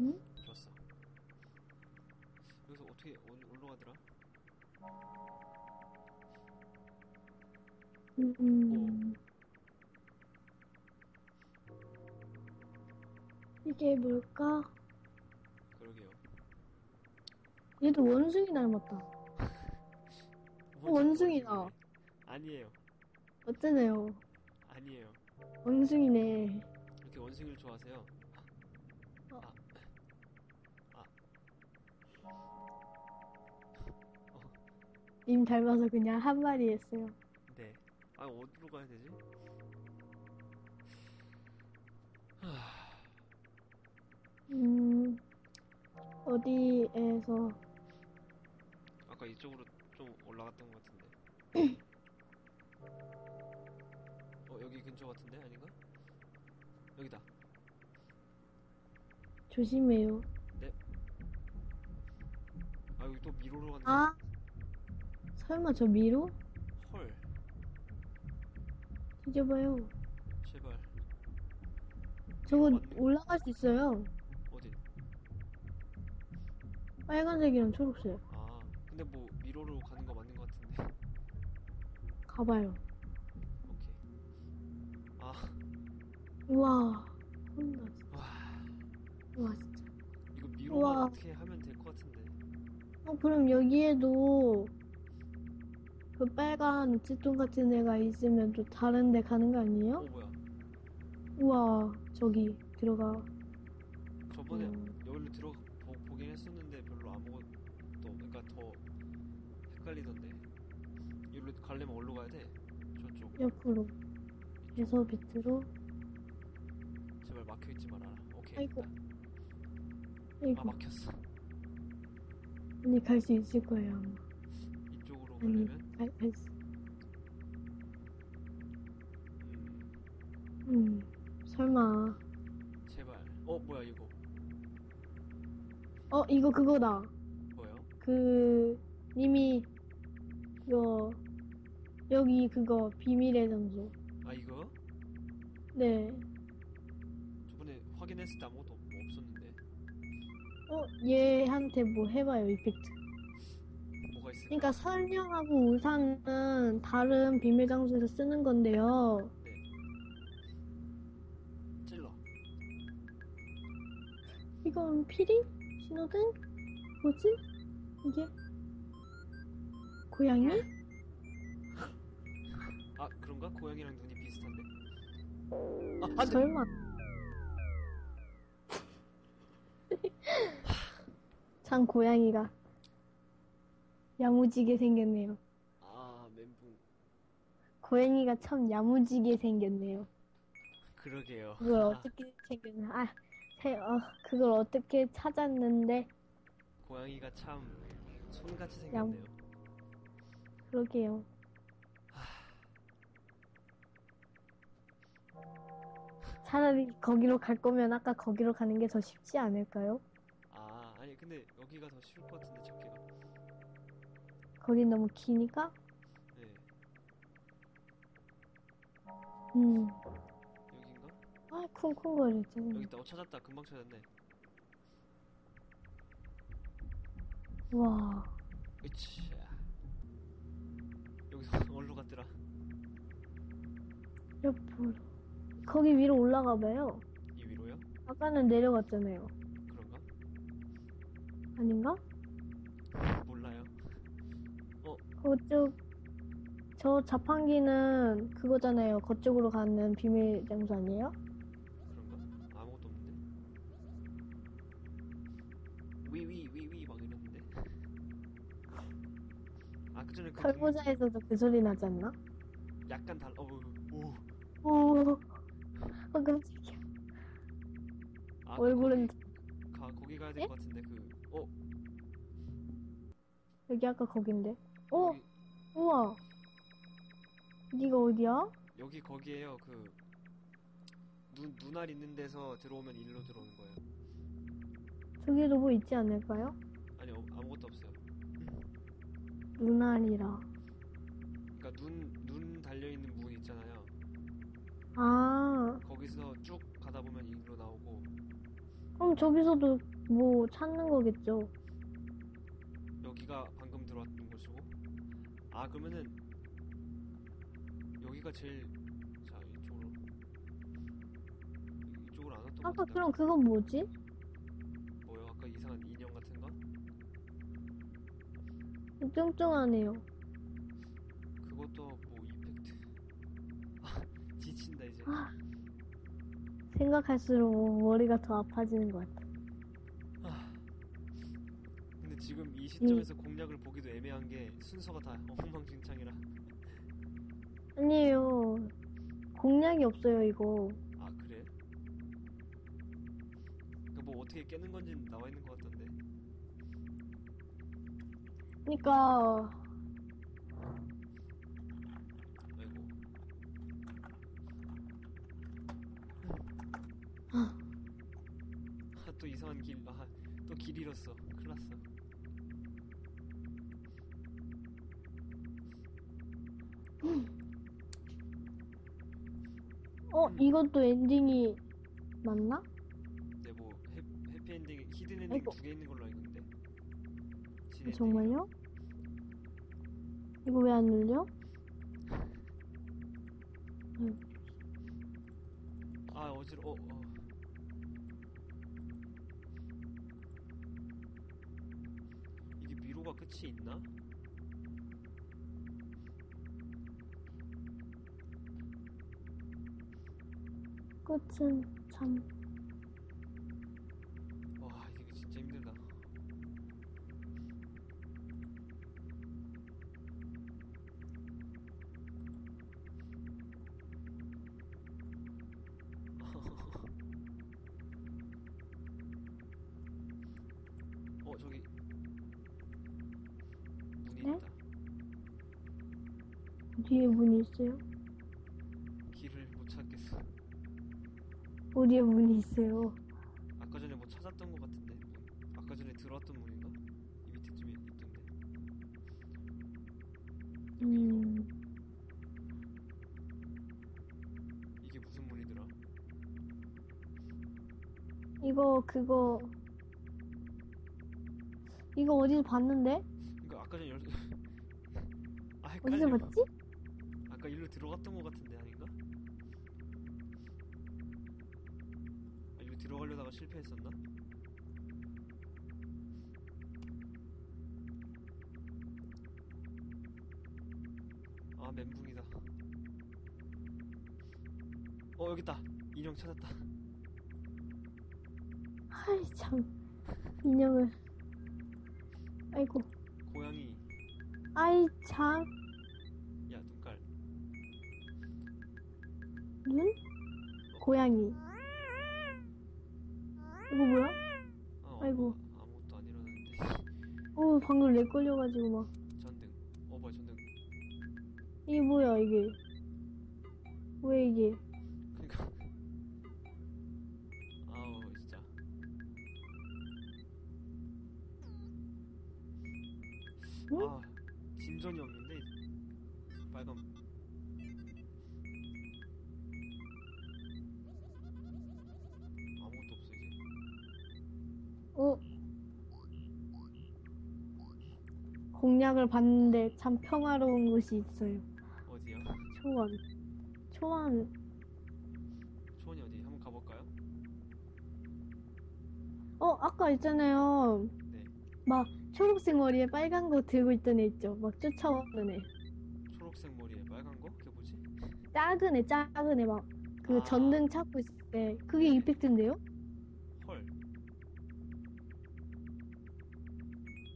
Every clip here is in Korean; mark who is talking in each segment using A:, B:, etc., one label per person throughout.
A: 응?
B: 좋았어. 여기서 어떻게 올- 올라가더라?
A: 음. 이게 뭘까?
B: 그러게요.
A: 얘도 원숭이 닮았다. 어, 원숭이다.
B: 아니에요.
A: 어쩌네요.
B: 아니에요.
A: 원숭이네.
B: 이렇게 원숭이를 좋아하세요?
A: 님 닮아서 그냥 한 마리 했어요.
B: 네. 아, 어디로 가야 되지?
A: 음, 어디에서,
B: 아까 이쪽으로 좀 올라갔던 것 같은데. 어, 여기 근처 같은데? 아닌가? 여기다.
A: 조심해요.
B: 아, 여기 또 미로로 가는
A: 아! 설마 저 미로?
B: 헐.
A: 뒤져봐요.
B: 제발.
A: 저거
B: 맞네.
A: 올라갈 수 있어요.
B: 어디?
A: 빨간색이랑 초록색.
B: 아, 근데 뭐 미로로 가는 거 맞는 것 같은데.
A: 가봐요.
B: 오케이. 아,
A: 우와. 혼나, 진짜.
B: 와.
A: 우와, 진짜.
B: 이거 미로만
A: 우와.
B: 어떻게 하면 될 것 같은데.
A: 어, 그럼 여기에도 그 빨간 우체통 같은 애가 있으면 또 다른 데 가는 거 아니에요?
B: 어, 뭐야.
A: 우와, 저기 들어가.
B: 저번에
A: 음.
B: 여기로 들어 보, 보긴 했었는데 별로 아무것도 그러니까 더 헷갈리던데. 여기로 가려면 어디로 가야 돼? 저쪽.
A: 옆으로. 해서 밑으로.
B: 제발 막혀 있지 말아라. 오케이.
A: 아이고.
B: 됐다.
A: 아이고,
B: 아 막혔어.
A: 언니 갈 수 있을 거예요, 아마.
B: 가려면
A: 갈, 갈 수.
B: 음,
A: 음, 설마.
B: 제발. 어 뭐야 이거
A: 어, 이거 그거다.
B: 뭐요?
A: 그, 님이, 이거, 여기 그거, 비밀의 장소.
B: 아 이거
A: 네.
B: 저번에 확인했을 때 아무것도 뭐 없었는데
A: 어, 얘한테 뭐 해봐요, 이펙트. 그러니까 설명하고 우산은 다른 비밀 장소에서 쓰는 건데요.
B: 네. 찔러.
A: 이건 피리? 신호등? 뭐지? 이게? 고양이?
B: 아 그런가? 고양이랑 눈이 비슷한데. 아 안돼.
A: 설마. 참 고양이가 야무지게 생겼네요.
B: 아 멘붕.
A: 고양이가 참 야무지게 생겼네요.
B: 그러게요.
A: 그걸
B: 아,
A: 어떻게 생겼나? 아, 세, 어, 그걸 어떻게 찾았는데
B: 고양이가 참 손같이 생겼네요.
A: 그러게요. 차라리 거기로 갈 거면 아까 거기로 가는 게 더 쉽지 않을까요?
B: 아 아니 근데 여기가 더 쉬울 것 같은데 찾기가.
A: 거긴 너무 기니까?
B: 네
A: 음.
B: 여긴가?
A: 아, 쿵쿵거리지.
B: 여기 있다. 어 찾았다. 금방 찾았네.
A: 와.
B: 으치. 여기서 어디로 갔더라?
A: 옆으로. 거기 위로 올라가 봐요.
B: 이 위로요?
A: 아까는 내려갔잖아요.
B: 그런가?
A: 아닌가? 그쪽, 저 자판기는 그거잖아요. 그쪽으로 가는 비밀 장소 아니에요?
B: 그런가? 아무것도 없는데. 위위 위위 막 이러는데. 아 그전에 그
A: 설보자에서도 그 소리 나지 않나?
B: 금- 약간 달. 어 오.
A: 오, 어, 깜짝이야.
B: 아,
A: 얼굴은
B: 거기, 가 거기 가야 될
A: 네?
B: 것 같은데 그. 어.
A: 여기 아까 거긴데. 어,
B: 여기,
A: 우와. 여기가 어디야?
B: 여기 거기에요. 그. 눈 눈알 있는 데서 들어오면 일로 들어오는 거예요.
A: 저기도 뭐 있지 않을까요?
B: 아니 어, 아무것도 없어요.
A: 눈알이라.
B: 그러니까 눈 눈 달려 있는 문 있잖아요.
A: 아,
B: 거기서 쭉 가다 보면 일로 나오고
A: 그럼 저기서도 뭐 찾는 거겠죠?
B: 여기가 곳이고 아 그러면은 여기가 제일 자 이쪽으로 이쪽으로 안 왔던 것
A: 아까
B: 같은데
A: 그럼 그건 뭐지?
B: 뭐요 아까 이상한 인형 같은 거
A: 뚱뚱하네요.
B: 그것도 뭐 이펙트 아 지친다 이제
A: 아. 생각할수록 머리가 더 아파지는 것 같아.
B: 아 근데 지금 이 시점에서 공략을 보기도 애매한 게 순서가 다 엉망진창이라
A: 아니에요. 공략이 없어요, 이거.
B: 아 그래? 그러니까 뭐 어떻게 깨는 건지 나와 있는 것 같던데
A: 그니까,
B: 아이고 아, 또 이상한 길, 아, 또 길 잃었어. 큰일 났어.
A: 어, 이것도 엔딩이 맞나?
B: 근데 뭐, 해, 해피엔딩, 히든엔딩
A: 아이고.
B: 두개 있는 걸로 알고 있는데. 진엔딩.
A: 정말요? 이거 왜 안 눌려?
B: 아, 어지러, 어, 어. 이게 미로가 끝이 있나?
A: 끝은 참.
B: 와, 이게 진짜 힘들다. 어, 저기 문이
A: 네?
B: 있다.
A: 뒤에 문이 있어요? 어디에 문이 있어요?
B: 아까 전에 뭐 찾았던 것 같은데 문. 아까 전에 들어왔던 문인가? 이 밑에쯤에 있던데.
A: 음,
B: 이게 무슨 문이더라?
A: 이거, 그거. 이거 어디서 봤는데?
B: 이거 아까 전에 열. 아
A: 어디서
B: 헷갈려.
A: 봤지?
B: 아까 일로 들어갔던 것 같은데 들어가려다가 실패했었나? 아 멘붕이다. 어 여기 있다. 인형 찾았다.
A: 아이, 참. 인형을. 아이고.
B: 고양이.
A: 아이, 참.
B: 야 눈깔.
A: 눈? 고양이. 이거 뭐야?
B: 어,
A: 아이고.
B: 아무것도 안 일어났는데.
A: 어, 방금 렉 걸려가지고 막.
B: 전등. 어 뭐야 전등.
A: 이게 뭐야, 이게. 왜 이게? 공략을 봤는데 참 평화로운 곳이 있어요.
B: 어디야?
A: 초원. 초원.
B: 초원이 어디? 한번 가볼까요?
A: 어, 아까 있잖아요.
B: 네
A: 막 초록색 머리에 빨간 거 들고 있던 애 있죠. 막 쫓아오는 애.
B: 초록색 머리에 빨간 거? 그게 뭐지?
A: 작은 애, 작은 애 막. 그
B: 아.
A: 전등 찾고 있을 때. 그게 이펙트인데요?
B: 헐?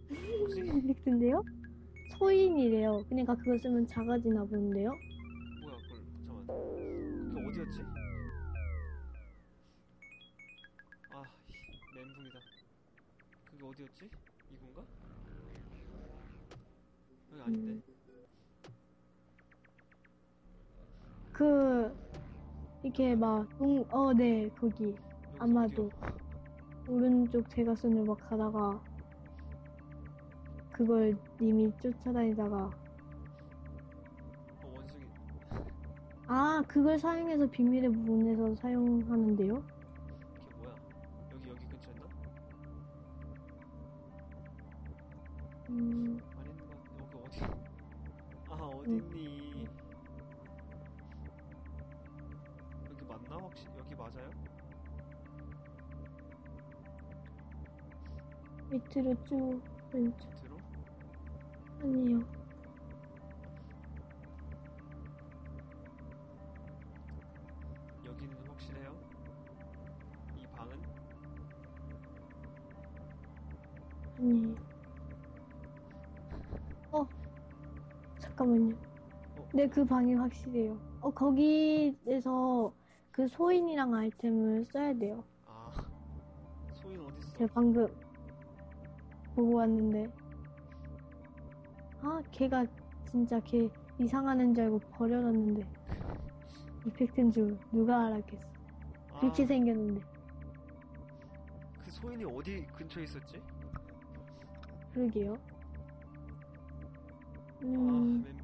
A: 이펙트인데요? 소인이래요. 그러니까 그거 쓰면 작아지나 보는데요?
B: 뭐야 그걸 잠깐만 그게 어디였지? 아 이, 멘붕이다 그게 어디였지? 이건가? 여기 아닌데
A: 음. 그, 이렇게 막, 응, 어, 네, 거기. 아마도. 오른쪽 대각선을 막 가다가 그걸 이미 쫓아다니다가
B: 어,
A: 아 그걸 사용해서 비밀의 문에서 사용하는데요?
B: 이게 뭐야? 여기 여기 근처였나? 음 아니 것 같은데 여기 어디? 아 어디 있니? 여기 맞나 혹시 여기 맞아요?
A: 밑으로 쭉 왼쪽 아니요.
B: 여기는 확실해요? 이 방은?
A: 아니에요. 어, 잠깐만요.
B: 어?
A: 네, 그 방이 확실해요. 어, 거기에서 그 소인이랑 아이템을 써야 돼요.
B: 아 소인 어딨어?
A: 제가 방금 보고 왔는데. 아, 걔가 진짜 걔 이상한 애인 줄 알고 버려놨는데. 이펙트인 줄 누가 알았겠어.
B: 아,
A: 생겼는데.
B: 그 소인이 어디 근처에 있었지?
A: 그러게요.
B: 아
A: 음,
B: 멘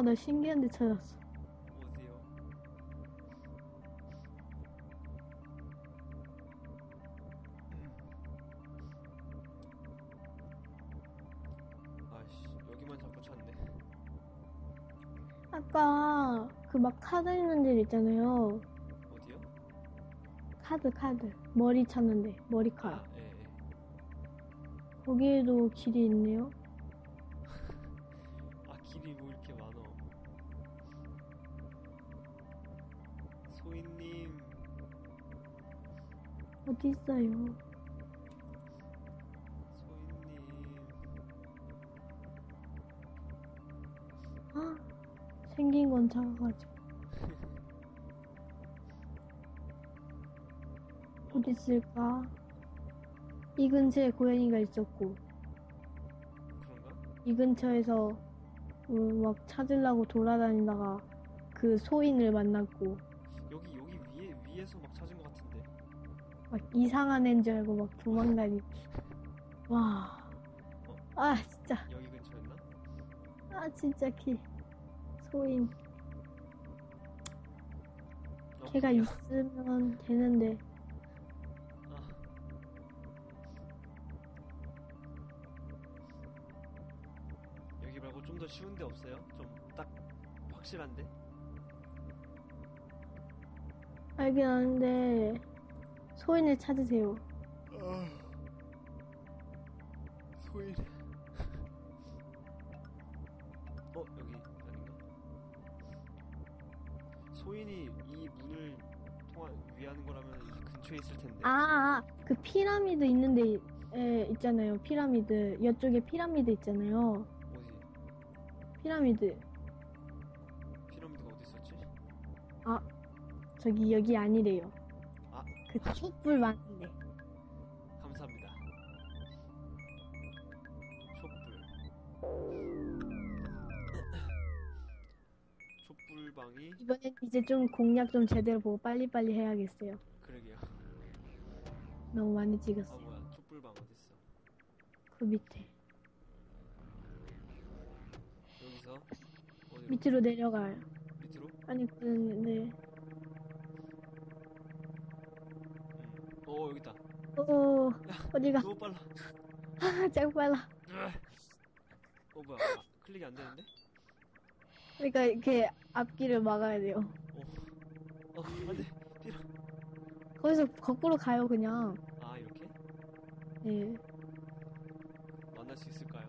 A: 와, 나 신기한 데 찾았어.
B: 어디요? 아이씨 여기만 자꾸 찾네.
A: 아까 그 막 카드 있는 데 있잖아요.
B: 어디요?
A: 카드, 카드. 머리 찾는데, 머리카락.
B: 아, 예, 예.
A: 거기에도 길이 있네요. 어디 있어요? 아, 생긴 건 작아가지고. 어디 있을까? 이 근처에 고양이가 있었고,
B: 그런가?
A: 이 근처에서 음, 막 찾으려고 돌아다니다가 그 소인을 만났고,
B: 막
A: 이상한 애인 줄 알고 막 도망다니. 와. 아, 진짜.
B: 여기 근처였나?
A: 아, 진짜 걔. 소인.
B: 어,
A: 걔가. 있으면 되는데.
B: 아. 여기 말고 좀 더 쉬운 데 없어요? 좀 딱 확실한데?
A: 알긴 아는데, 소인을 찾으세요.
B: 소인. 어 여기 아닌가? 소인이 이 문을 통한 위하는 거라면 이 근처에 있을 텐데.
A: 아, 아, 그 피라미드 있는데, 에, 있잖아요. 피라미드. 이쪽에 피라미드 있잖아요.
B: 어디?
A: 피라미드.
B: 피라미드가 어디 있었지?
A: 저기, 여기 아니래요.
B: 아.
A: 그 촛불 많은데.
B: 감사합니다. 촛불. 촛불방이
A: 이번엔 이제 좀 공략 좀 제대로 보고 빨리빨리 해야겠어요.
B: 그러게요.
A: 너무 많이
B: 아
A: 찍었어요.
B: 뭐야? 촛불방 어디 있어?
A: 그 밑에.
B: 여기서 어디로?
A: 밑으로 내려가요.
B: 밑으로?
A: 아니, 그, 네.
B: 음. 어 여기 있다.
A: 오, 어디가?
B: 너무 빨라.
A: 아, 짱 빨라.
B: 어 뭐야? 아, 클릭이 안 되는데?
A: 그러니까 이렇게 앞길을 막아야 돼요.
B: 어 안돼. 피라.
A: 거기서 거꾸로 가요, 그냥.
B: 아 이렇게?
A: 예.
B: 만날 수 있을까요?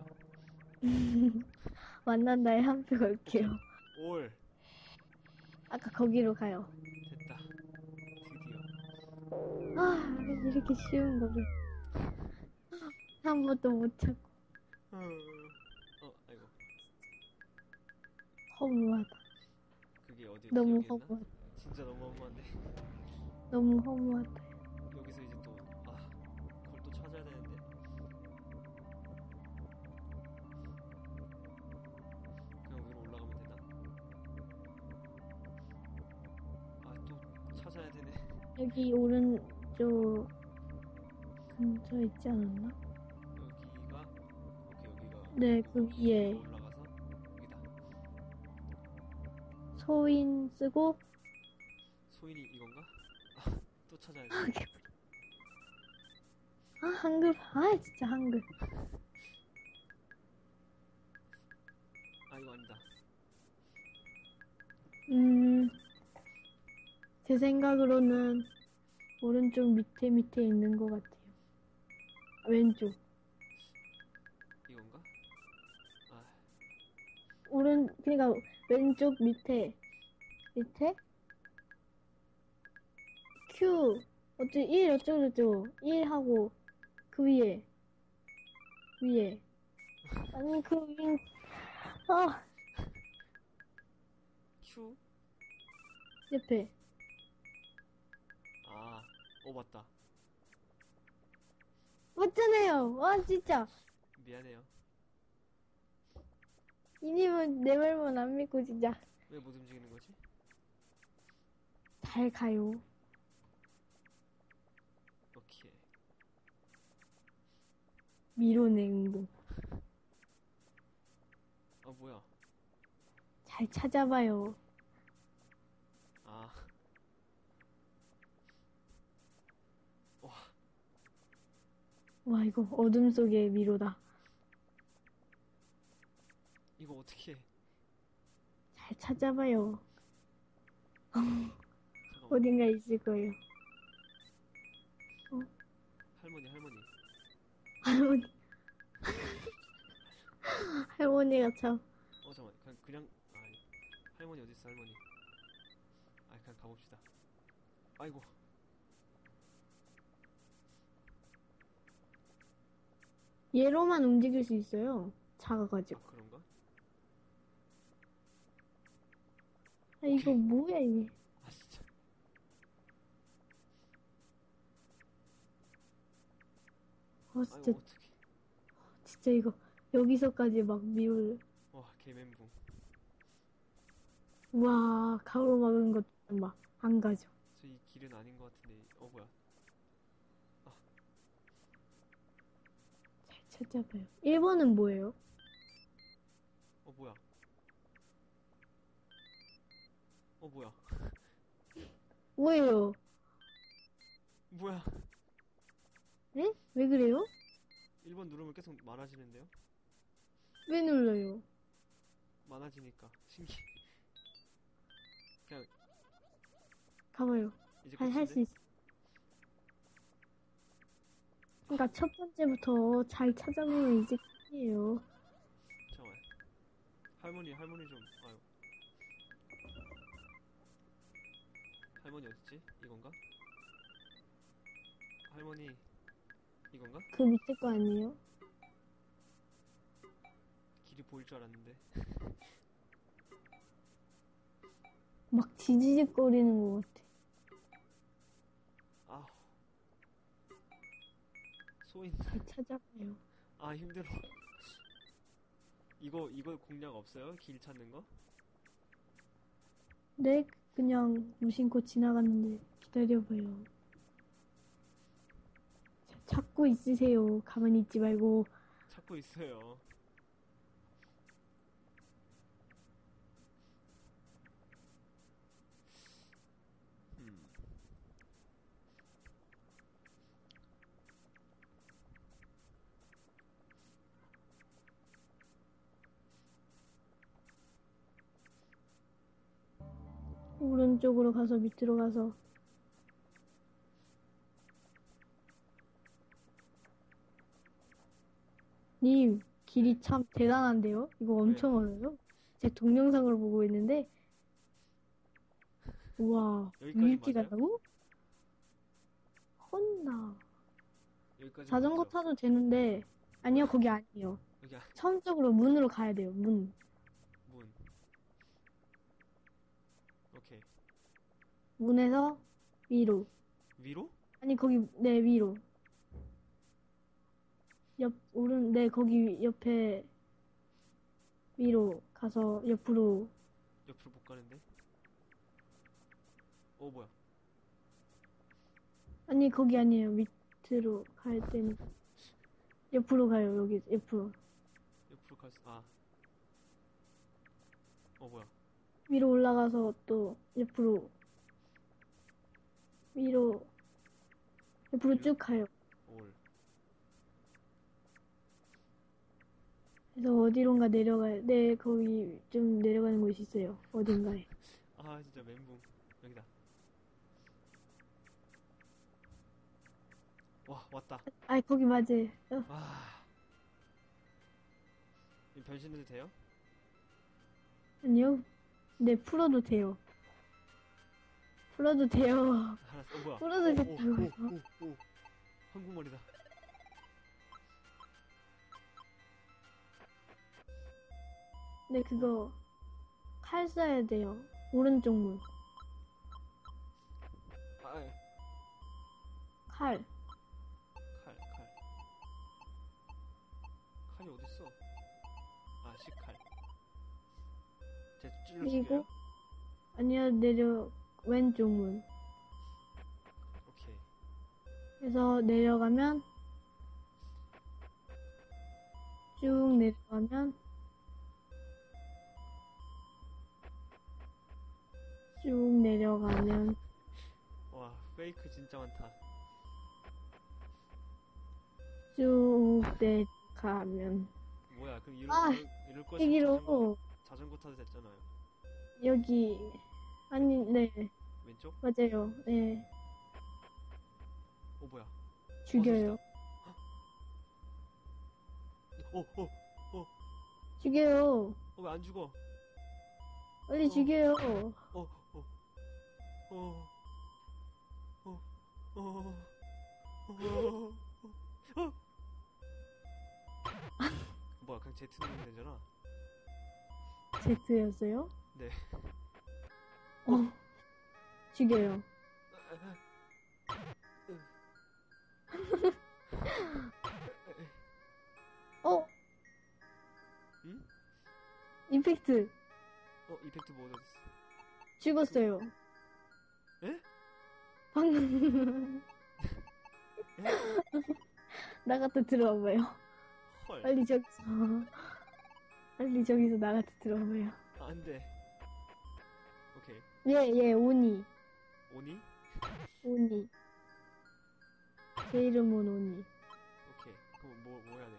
A: 만난 날에 한 표 걸게요.
B: 올
A: 아까 거기로 가요. 아, 이렇게 쉬운 거를. 한 번도 못 찾고.
B: 어 아이고
A: 허무하다.
B: 그게 어디?
A: 너무? 허무하다.
B: 진짜 너무 허무한데.
A: 너무 허무하다.
B: 여기
A: 오른쪽 근처 있지 않았나? 네, 그 위에
B: 올라가서 여기다.
A: 소인 쓰고
B: 소인이 이건가? 아, 또 찾아야 돼.
A: 아 한글 아 진짜 한글
B: 아 이거 아니다.
A: 제 생각으로는 오른쪽 밑에 밑에 있는 것 같아요. 왼쪽.
B: 이건가? 아.
A: 오른 그러니까 왼쪽 밑에 밑에? Q. 어째 1 어쩌고저쩌고. 1 하고 그 위에 위에. 아니 그 위, 아.
B: Q?
A: 옆에.
B: 아, 어 맞다.
A: 맞잖아요 와 진짜
B: 미안해요.
A: 이님은 내 말만 안 믿고 진짜
B: 왜 못 움직이는 거지?
A: 잘 가요
B: 오케이.
A: 응도
B: 아 뭐야?
A: 잘 찾아봐요
B: 아. 와,
A: 와 이거 어둠 속의 미로다
B: 이거 어떻게? 해?
A: 잘 찾아봐요
B: 잠깐만.
A: 어딘가 있을 거예요
B: 할머니, 할머니.
A: 할머니 할머니가 참
B: 어 잠깐, 그냥 그냥 아, 할머니 어디 있어, 할머니? 아, 그냥 가봅시다. 아이고,
A: 얘로만 움직일 수 있어요 작아가지고
B: 아, 그런가?
A: 아 이거 뭐야 이게
B: 아 진짜.
A: 어
B: 아이고
A: 진짜
B: 어떻게?
A: 진짜 이거 여기서까지 막 미로를
B: 와, 개멘붕.
A: 와 가로 막은 것도 막 안 가죠
B: 저 이 길은 아닌 것 같은데. 어 뭐야?
A: 잘 찾아봐요 1번은 뭐예요?
B: 어 뭐야? 어 뭐야?
A: 뭐예요?
B: 뭐야?
A: 네? 왜 그래요?
B: 1번 누르면 계속 많아지는데요?
A: 왜 눌러요?
B: 많아지니까 신기. 그냥
A: 가봐요
B: 이제
A: 할할수
B: 끝인데?
A: 있어 그러니까 첫 번째부터 잘 찾아보면 이제 끝이에요
B: 잠깐만. 할머니, 할머니 좀. 아유. 할머니 어딨지? 이건가? 할머니 이건가?
A: 그 밑에 거 아니에요?
B: 길이 보일 줄 알았는데.
A: 막 지지직거리는 것 같아
B: 아. 소인.
A: 잘 찾아봐요
B: 아 힘들어. 이거 이거 공략 없어요? 길 찾는 거?
A: 네, 그냥 무심코 지나갔는데 기다려봐요. 자, 찾고 있으세요. 가만히 있지 말고.
B: 찾고 있어요. 음.
A: 오른쪽으로 가서 밑으로 가서. 님, 길이 참 대단한데요? 이거 엄청 어려요? 제 동영상을 보고 있는데, 우와,
B: 여기까지 맞아요?
A: 간다고? 혼나.
B: 여기까지
A: 자전거
B: 맞죠?
A: 타도 되는데, 아니요, 거기 아니에요.
B: 여기 아-
A: 처음적으로 문으로 가야 돼요, 문.
B: 문. 오케이.
A: 문에서 위로.
B: 위로?
A: 아니, 거기, 네, 위로. 옆, 오른, 네, 거기 옆에 위로 가서 옆으로.
B: 옆으로 못 가는데? 어 뭐야?
A: 아니, 거기 아니에요. 밑으로 갈 때는. 옆으로 가요, 여기, 옆으로.
B: 옆으로 갈 수, 아. 어, 뭐야.
A: 위로 올라가서 또 옆으로 위로 옆으로 쭉 가요.
B: 올.
A: 그래서 어디론가 내려가요. 네, 거기 좀 내려가는 곳이 있어요. 어딘가에.
B: 아, 진짜 멘붕. 여기다. 와, 왔다.
A: 아, 거기 맞아요. 어,
B: 아. 이 변신해도 돼요?
A: 아니요. 네, 풀어도 돼요. 풀어도 돼요.
B: 알았어. 어, 뭐야.
A: 풀어도
B: 오, 오. 오, 오, 오. 한국말이다.
A: 네, 그거 칼 써야 돼요. 오른쪽 문.
B: 아, 예.
A: 칼.
B: 칼, 칼. 칼이 어딨어? 아, 식칼. 제 찔러
A: 그리고? 아니요, 내려 왼쪽 문.
B: 오케이.
A: 그래서 내려가면 쭉 내려가면 쭉 내려가면
B: 와, 페이크 진짜 많다.
A: 쭉 내려가면
B: 뭐야, 그럼 이럴,
A: 아,
B: 이럴, 이럴 거였으면 자전거,
A: 여기로
B: 자전거 타도 됐잖아요.
A: 여기 아니 네
B: 왼쪽?
A: 맞아요 네
B: 어, 뭐야.
A: 죽여요
B: 어, 어,
A: 죽여요
B: 어, 왜안 죽어?
A: 빨리
B: 어.
A: 죽여요
B: 어, 어, 어, 어, 어, 어, 어, 어. 뭐야, 그냥 Z 누르면 되잖아.
A: Z였어요?
B: 네.
A: 어 죽여요 어
B: 응?
A: 임팩트
B: 어, 이펙트 뭐 얻었어?
A: 죽었어요
B: 에?
A: 방금
B: 에?
A: 나갔다 들어와봐요
B: 헐.
A: 빨리 저기서 빨리 저기서 나갔다 들어와봐요
B: 아, 안 돼. 오케이.
A: 예예 오니
B: 오니?
A: 오니 제 이름은 오니
B: 오케이. 그럼 뭐, 뭐 해야 돼?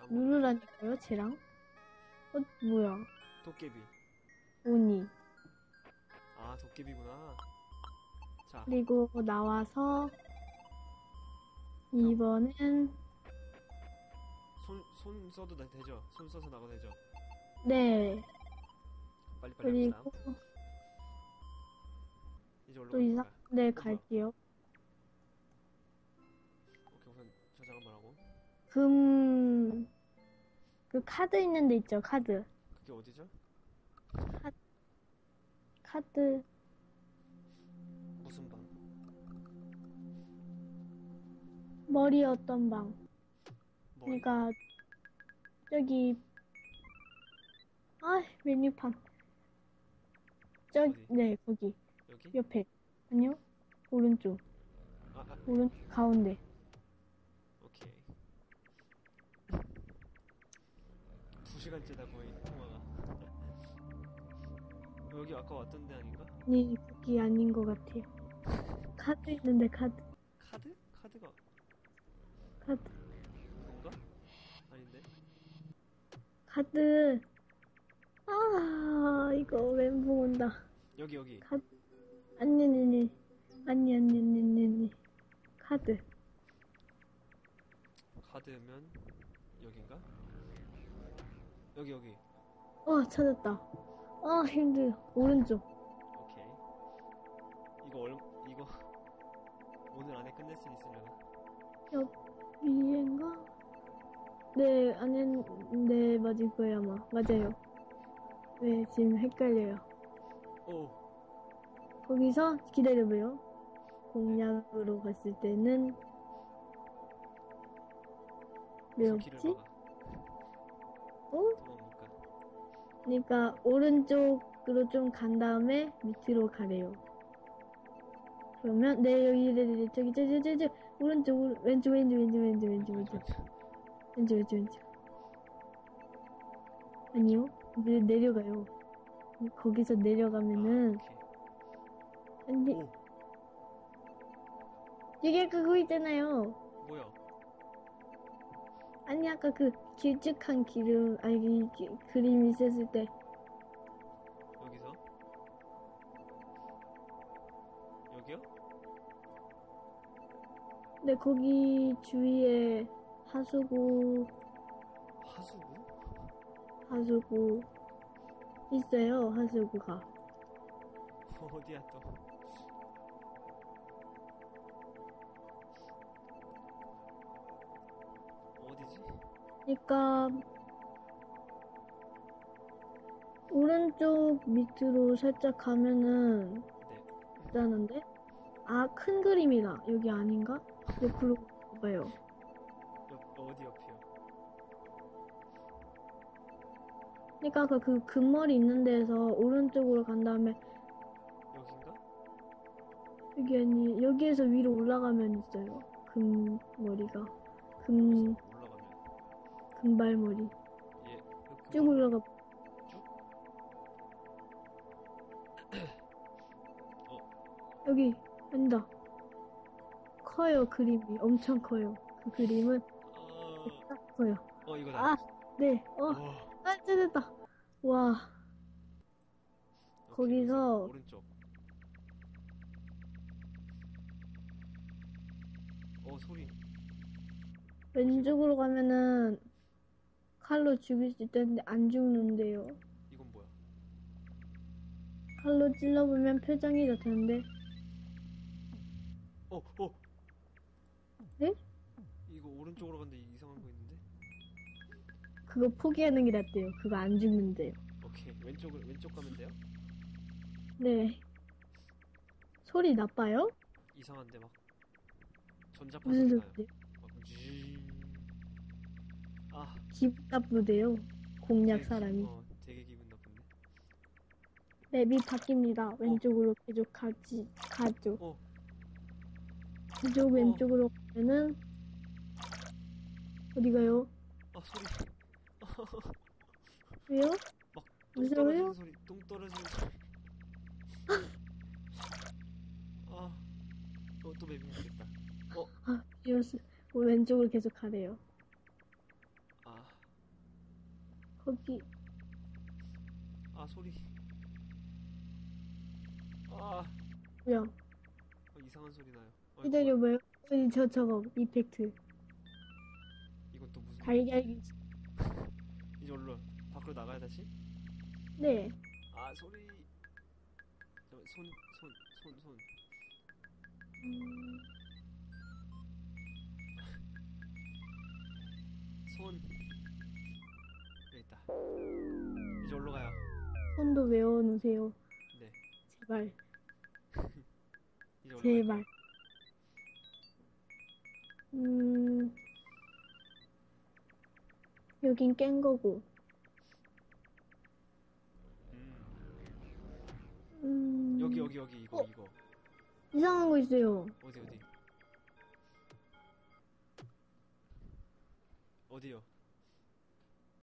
B: 아, 뭐,
A: 누르라니까요 쟤랑 어 뭐야
B: 도깨비.
A: 오니
B: 아, 도깨비구나. 자,
A: 그리고 나와서 2번은
B: 손, 손 써도 돼- 되죠? 손 써서 나가도 되죠?
A: 네
B: 빨리 빨리
A: 그리고.
B: 이제
A: 또
B: 올라가는
A: 이상. 네? 갈게요
B: 오케이, 우선 저장 한번 하고.
A: 금... 그 카드 있는 데 있죠 카드
B: 그게 어디죠?
A: 카드
B: 무슨 방?
A: 머리 어떤 방
B: 머리?
A: 그러니까 저기 아 메뉴판 저
B: 어디?
A: 네 거기
B: 여기?
A: 옆에 아니요 오른쪽
B: 아, 아,
A: 오른쪽 가운데
B: 오케이. 두 시간째다 거의 통화가. 여기 아까 왔던 데 아닌가?
A: 아니 거기 아닌 것 같아요 카드 있는데 카드
B: 카드? 카드가
A: 카드
B: 그건가? 아닌데?
A: 카드 아 이거 멘붕 온다
B: 여기 여기.
A: 카... 아니 아니 아니 아니 아니 아니 아니 카드.
B: 카드면 여긴가? 여기 여기.
A: 어 찾았다. 아 힘들. 오른쪽.
B: 오케이. 이거 얼 이거 오늘 안에 끝낼 수 있으려나?
A: 옆 위엔가? 네 안에 네 맞을 거예요 아마 맞아요. 네 지금 헷갈려요.
B: 오.
A: 거기서 기다려봐요. 공략으로 갔을 때는 왜 없지? 어? 그러니까 오른쪽으로 좀 간 다음에 밑으로 가래요. 그러면 네 여기 네, 네, 네, 저기 저기 저기 저기 오른쪽 오른- 왼쪽 왼쪽 왼쪽 왼쪽 왼쪽 왼쪽. 왼쪽 왼쪽 왼쪽 아니요. 내, 내려가요. 거기서 내려가면은,
B: 아,
A: 근데,
B: 오케이. 오
A: 이게 그거 있잖아요.
B: 뭐야?
A: 아니, 아까 그 길쭉한 기름, 아니, 이 기- 그림 있었을 때,
B: 여기서? 여기요?
A: 근데 거기 주위에 하수구,
B: 하수구?
A: 하수구, 있어요, 하수구가.
B: 어디야 또? 어디지?
A: 그러니까, 오른쪽 밑으로 살짝 가면은,
B: 네.
A: 있다는데? 아, 큰 그림이다. 여기 아닌가? 옆으로 봐요. 그러니까 아까 그 금머리 있는 데에서 오른쪽으로 간 다음에
B: 여긴가?
A: 여기 아니 여기에서 위로 올라가면 있어요. 금머리가 금
B: 올라가면
A: 금발머리
B: 예. 그
A: 쭉 올라가.
B: 쭉?
A: 여기 아니다. 커요 그림이 엄청 커요. 그 그림은
B: 아,
A: 딱 커요.
B: 어 이거다.
A: 아, 네. 어,
B: 와.
A: 아, 뜯었다. 와, 거기서-
B: 오른쪽. 어 소리.
A: 왼쪽으로 가면은 칼로 죽일 수 있다는데 안 죽는데요.
B: 이건 뭐야?
A: 칼로 찔러보면 표정이 더 되는데
B: 어 어.
A: 네?
B: 이거 오른쪽으로 갔는데 이상한 거 있는데?
A: 그거 포기하는 게 낫대요. 그거 안 죽는데요.
B: 오케이 왼쪽을 왼쪽 가면 돼요?
A: 네. 소리 나빠요?
B: 이상한데 막 전자파
A: 무슨
B: 소리 나요.
A: 소리요?
B: 막 쥐. 아
A: 기분 나쁘대요. 공략
B: 되게
A: 사람이.
B: 어, 되게 기분 나쁜데.
A: 맵이 바뀝니다. 왼쪽으로 계속 가지, 가죠.
B: 어
A: 계속 왼쪽으로 가면은 어디 가요?
B: 아 소리.
A: 왜요?
B: 똥
A: 무서워요?
B: 떨어지는 소리. 똥 떨어지는 소리. 아. 어, 또 맵이 바뀌었다.
A: 아, 이어스. 왼쪽으로 계속 가래요.
B: 아,
A: 거기
B: 아 소리. 아,
A: 뭐야?
B: 어, 이상한 소리 나요. 어,
A: 기다려봐요. 아니, 저 저거 이펙트.
B: 이건 또 무슨?
A: 달걀기.
B: 이제 얼른 밖으로 나가야 다시?
A: 네.
B: 아 소리. 잠깐 손, 손, 손, 손.
A: 음,
B: 손. 여기 있다. 이제 얼로 가요.
A: 손도 외워 놓으세요.
B: 네.
A: 제발. 제발. 음, 여긴 깬 거고.
B: 음.
A: 음,
B: 여기 여기 여기 이거
A: 어?
B: 이거
A: 이상한 거 있어요.
B: 어디 어디 어디요?